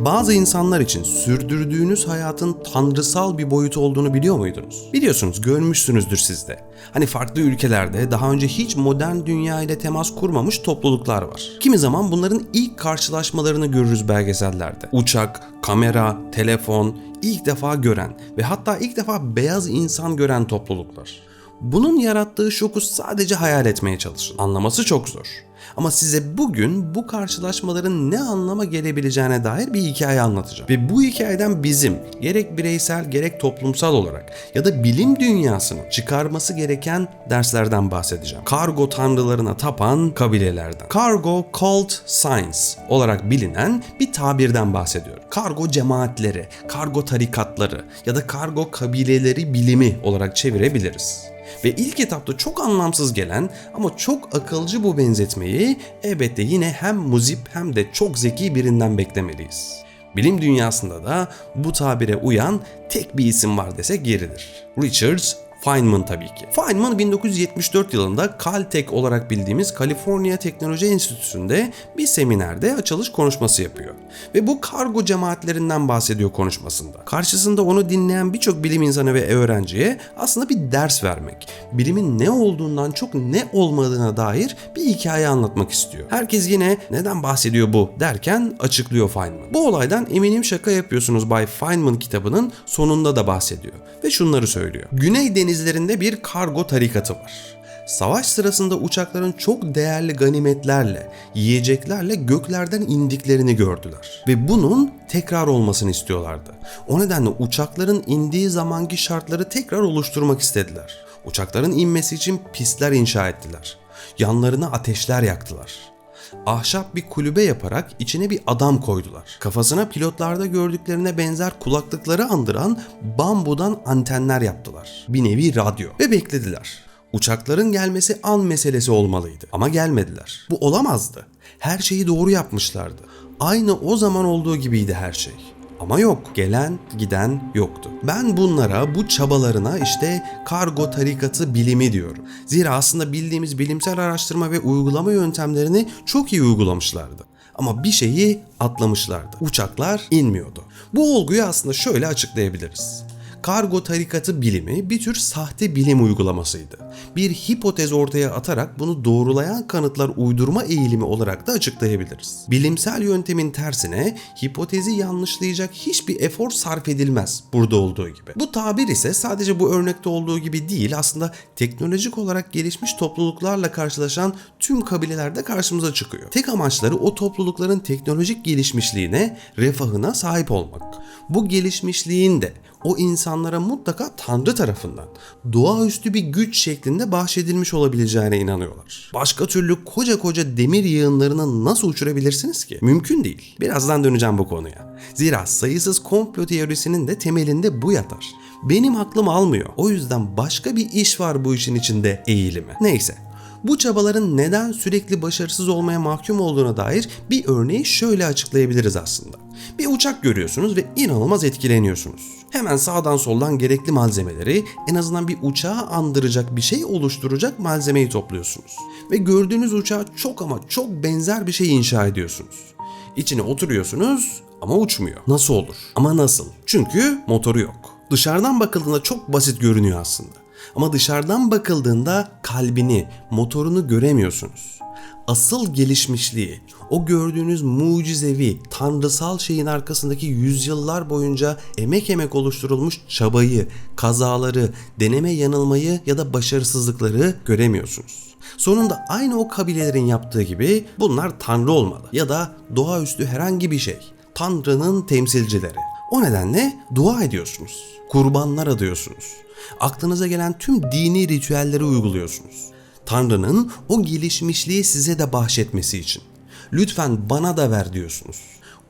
Bazı insanlar için sürdürdüğünüz hayatın tanrısal bir boyutu olduğunu biliyor muydunuz? Biliyorsunuz, görmüşsünüzdür siz de. Hani farklı ülkelerde daha önce hiç modern dünya ile temas kurmamış topluluklar var. Kimi zaman bunların ilk karşılaşmalarını görürüz belgesellerde. Uçak, kamera, telefon, ilk defa gören ve hatta ilk defa beyaz insan gören topluluklar. Bunun yarattığı şoku sadece hayal etmeye çalışın. Anlaması çok zor. Ama size bugün bu karşılaşmaların ne anlama gelebileceğine dair bir hikaye anlatacağım. Ve bu hikayeden bizim gerek bireysel gerek toplumsal olarak ya da bilim dünyasının çıkarması gereken derslerden bahsedeceğim. Kargo tanrılarına tapan kabilelerden. Cargo Cult Science olarak bilinen bir tabirden bahsediyorum. Kargo cemaatleri, kargo tarikatları ya da kargo kabileleri bilimi olarak çevirebiliriz. Ve ilk etapta çok anlamsız gelen ama çok akılcı bu benzetmeyi elbette yine hem muzip hem de çok zeki birinden beklemeliyiz. Bilim dünyasında da bu tabire uyan tek bir isim var desek yeridir. Richard Feynman tabii ki. Feynman 1974 yılında Caltech olarak bildiğimiz Kaliforniya Teknoloji Enstitüsü'nde bir seminerde açılış konuşması yapıyor. Ve bu kargo cemaatlerinden bahsediyor konuşmasında. Karşısında onu dinleyen birçok bilim insanı ve öğrenciye aslında bir ders vermek, bilimin ne olduğundan çok ne olmadığına dair bir hikaye anlatmak istiyor. Herkes yine neden bahsediyor bu derken açıklıyor Feynman. Bu olaydan eminim şaka yapıyorsunuz Bay Feynman kitabının sonunda da bahsediyor. Ve şunları söylüyor. Güney denizlerinde bir kargo tarikatı var. Savaş sırasında uçakların çok değerli ganimetlerle, yiyeceklerle göklerden indiklerini gördüler. Ve bunun tekrar olmasını istiyorlardı. O nedenle uçakların indiği zamanki şartları tekrar oluşturmak istediler. Uçakların inmesi için pistler inşa ettiler. Yanlarına ateşler yaktılar ahşap bir kulübe yaparak içine bir adam koydular. Kafasına pilotlarda gördüklerine benzer kulaklıkları andıran bambudan antenler yaptılar. Bir nevi radyo ve beklediler. Uçakların gelmesi an meselesi olmalıydı ama gelmediler. Bu olamazdı. Her şeyi doğru yapmışlardı. Aynı o zaman olduğu gibiydi her şey. Ama yok. Gelen giden yoktu. Ben bunlara, bu çabalarına işte kargo tarikatı bilimi diyorum. Zira aslında bildiğimiz bilimsel araştırma ve uygulama yöntemlerini çok iyi uygulamışlardı. Ama bir şeyi atlamışlardı. Uçaklar inmiyordu. Bu olguyu aslında şöyle açıklayabiliriz kargo tarikatı bilimi bir tür sahte bilim uygulamasıydı. Bir hipotez ortaya atarak bunu doğrulayan kanıtlar uydurma eğilimi olarak da açıklayabiliriz. Bilimsel yöntemin tersine hipotezi yanlışlayacak hiçbir efor sarf edilmez burada olduğu gibi. Bu tabir ise sadece bu örnekte olduğu gibi değil aslında teknolojik olarak gelişmiş topluluklarla karşılaşan tüm kabilelerde karşımıza çıkıyor. Tek amaçları o toplulukların teknolojik gelişmişliğine, refahına sahip olmak. Bu gelişmişliğin de o insanlara mutlaka Tanrı tarafından doğaüstü bir güç şeklinde bahşedilmiş olabileceğine inanıyorlar. Başka türlü koca koca demir yığınlarını nasıl uçurabilirsiniz ki? Mümkün değil. Birazdan döneceğim bu konuya. Zira sayısız komplo teorisinin de temelinde bu yatar. Benim aklım almıyor. O yüzden başka bir iş var bu işin içinde eğilimi. Neyse bu çabaların neden sürekli başarısız olmaya mahkum olduğuna dair bir örneği şöyle açıklayabiliriz aslında. Bir uçak görüyorsunuz ve inanılmaz etkileniyorsunuz. Hemen sağdan soldan gerekli malzemeleri, en azından bir uçağı andıracak bir şey oluşturacak malzemeyi topluyorsunuz. Ve gördüğünüz uçağa çok ama çok benzer bir şey inşa ediyorsunuz. İçine oturuyorsunuz ama uçmuyor. Nasıl olur? Ama nasıl? Çünkü motoru yok. Dışarıdan bakıldığında çok basit görünüyor aslında. Ama dışarıdan bakıldığında kalbini, motorunu göremiyorsunuz. Asıl gelişmişliği, o gördüğünüz mucizevi, tanrısal şeyin arkasındaki yüzyıllar boyunca emek emek oluşturulmuş çabayı, kazaları, deneme yanılmayı ya da başarısızlıkları göremiyorsunuz. Sonunda aynı o kabilelerin yaptığı gibi bunlar tanrı olmalı ya da doğaüstü herhangi bir şey. Tanrı'nın temsilcileri. O nedenle dua ediyorsunuz. Kurbanlar adıyorsunuz. Aklınıza gelen tüm dini ritüelleri uyguluyorsunuz. Tanrı'nın o gelişmişliği size de bahşetmesi için. Lütfen bana da ver diyorsunuz.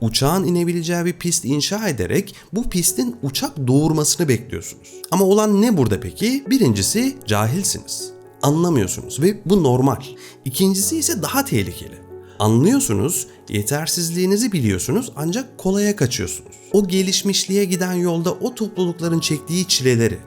Uçağın inebileceği bir pist inşa ederek bu pistin uçak doğurmasını bekliyorsunuz. Ama olan ne burada peki? Birincisi cahilsiniz. Anlamıyorsunuz ve bu normal. İkincisi ise daha tehlikeli. Anlıyorsunuz, yetersizliğinizi biliyorsunuz ancak kolaya kaçıyorsunuz. O gelişmişliğe giden yolda o toplulukların çektiği çileleri,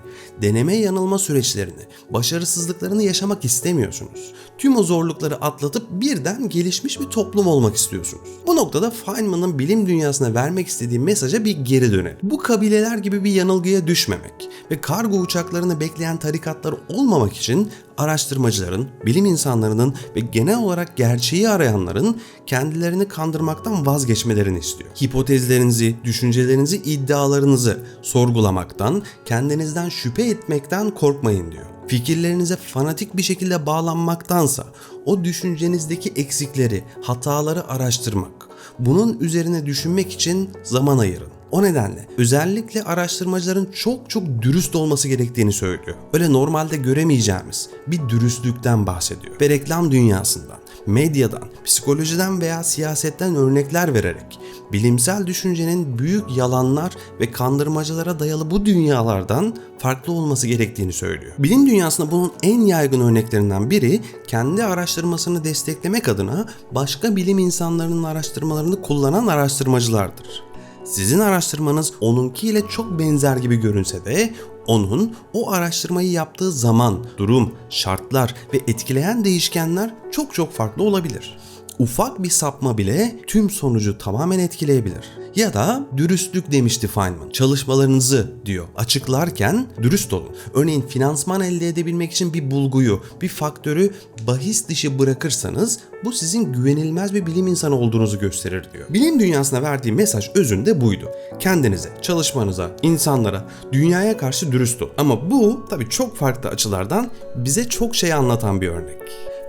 Deneme yanılma süreçlerini, başarısızlıklarını yaşamak istemiyorsunuz. Tüm o zorlukları atlatıp birden gelişmiş bir toplum olmak istiyorsunuz. Bu noktada Feynman'ın bilim dünyasına vermek istediği mesaja bir geri dönelim. Bu kabileler gibi bir yanılgıya düşmemek ve kargo uçaklarını bekleyen tarikatlar olmamak için araştırmacıların, bilim insanlarının ve genel olarak gerçeği arayanların kendilerini kandırmaktan vazgeçmelerini istiyor. Hipotezlerinizi, düşüncelerinizi, iddialarınızı sorgulamaktan, kendinizden şüphe etmekten korkmayın diyor. Fikirlerinize fanatik bir şekilde bağlanmaktansa o düşüncenizdeki eksikleri, hataları araştırmak, bunun üzerine düşünmek için zaman ayırın. O nedenle özellikle araştırmacıların çok çok dürüst olması gerektiğini söylüyor. Öyle normalde göremeyeceğimiz bir dürüstlükten bahsediyor. Ve reklam dünyasından, medyadan, psikolojiden veya siyasetten örnekler vererek bilimsel düşüncenin büyük yalanlar ve kandırmacılara dayalı bu dünyalardan farklı olması gerektiğini söylüyor. Bilim dünyasında bunun en yaygın örneklerinden biri kendi araştırmasını desteklemek adına başka bilim insanlarının araştırmalarını kullanan araştırmacılardır. Sizin araştırmanız onunkiyle çok benzer gibi görünse de onun o araştırmayı yaptığı zaman, durum, şartlar ve etkileyen değişkenler çok çok farklı olabilir. Ufak bir sapma bile tüm sonucu tamamen etkileyebilir. Ya da dürüstlük demişti Feynman. Çalışmalarınızı diyor açıklarken dürüst olun. Örneğin finansman elde edebilmek için bir bulguyu, bir faktörü bahis dışı bırakırsanız bu sizin güvenilmez bir bilim insanı olduğunuzu gösterir diyor. Bilim dünyasına verdiği mesaj özünde buydu. Kendinize, çalışmanıza, insanlara, dünyaya karşı dürüst olun. Ama bu tabii çok farklı açılardan bize çok şey anlatan bir örnek.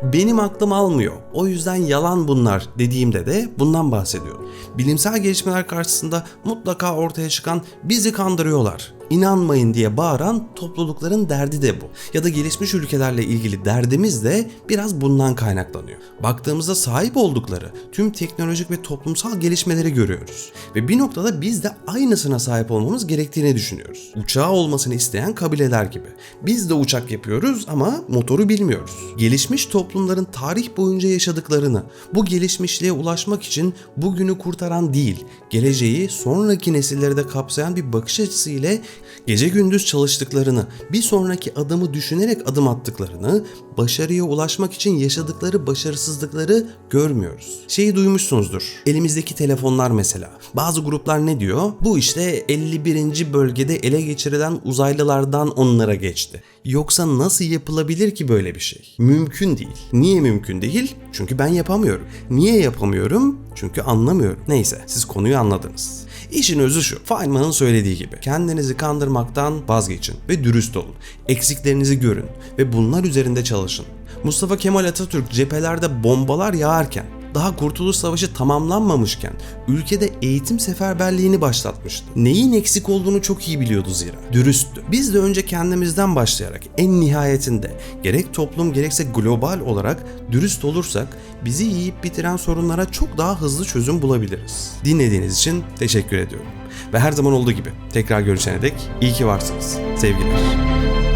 Benim aklım almıyor. O yüzden yalan bunlar dediğimde de bundan bahsediyorum. Bilimsel gelişmeler karşısında mutlaka ortaya çıkan bizi kandırıyorlar inanmayın diye bağıran toplulukların derdi de bu. Ya da gelişmiş ülkelerle ilgili derdimiz de biraz bundan kaynaklanıyor. Baktığımızda sahip oldukları tüm teknolojik ve toplumsal gelişmeleri görüyoruz. Ve bir noktada biz de aynısına sahip olmamız gerektiğini düşünüyoruz. Uçağı olmasını isteyen kabileler gibi. Biz de uçak yapıyoruz ama motoru bilmiyoruz. Gelişmiş toplumların tarih boyunca yaşadıklarını, bu gelişmişliğe ulaşmak için bugünü kurtaran değil, geleceği sonraki nesilleri de kapsayan bir bakış açısı ile gece gündüz çalıştıklarını, bir sonraki adımı düşünerek adım attıklarını, başarıya ulaşmak için yaşadıkları başarısızlıkları görmüyoruz. Şeyi duymuşsunuzdur. Elimizdeki telefonlar mesela. Bazı gruplar ne diyor? Bu işte 51. bölgede ele geçirilen uzaylılardan onlara geçti. Yoksa nasıl yapılabilir ki böyle bir şey? Mümkün değil. Niye mümkün değil? Çünkü ben yapamıyorum. Niye yapamıyorum? Çünkü anlamıyorum. Neyse siz konuyu anladınız. İşin özü şu. Feynman'ın söylediği gibi. Kendinizi kandırmaktan vazgeçin ve dürüst olun. Eksiklerinizi görün ve bunlar üzerinde çalışın. Mustafa Kemal Atatürk cephelerde bombalar yağarken daha Kurtuluş Savaşı tamamlanmamışken ülkede eğitim seferberliğini başlatmıştı. Neyin eksik olduğunu çok iyi biliyordu zira. Dürüsttü. Biz de önce kendimizden başlayarak en nihayetinde gerek toplum gerekse global olarak dürüst olursak bizi yiyip bitiren sorunlara çok daha hızlı çözüm bulabiliriz. Dinlediğiniz için teşekkür ediyorum. Ve her zaman olduğu gibi tekrar görüşene dek iyi ki varsınız. Sevgiler.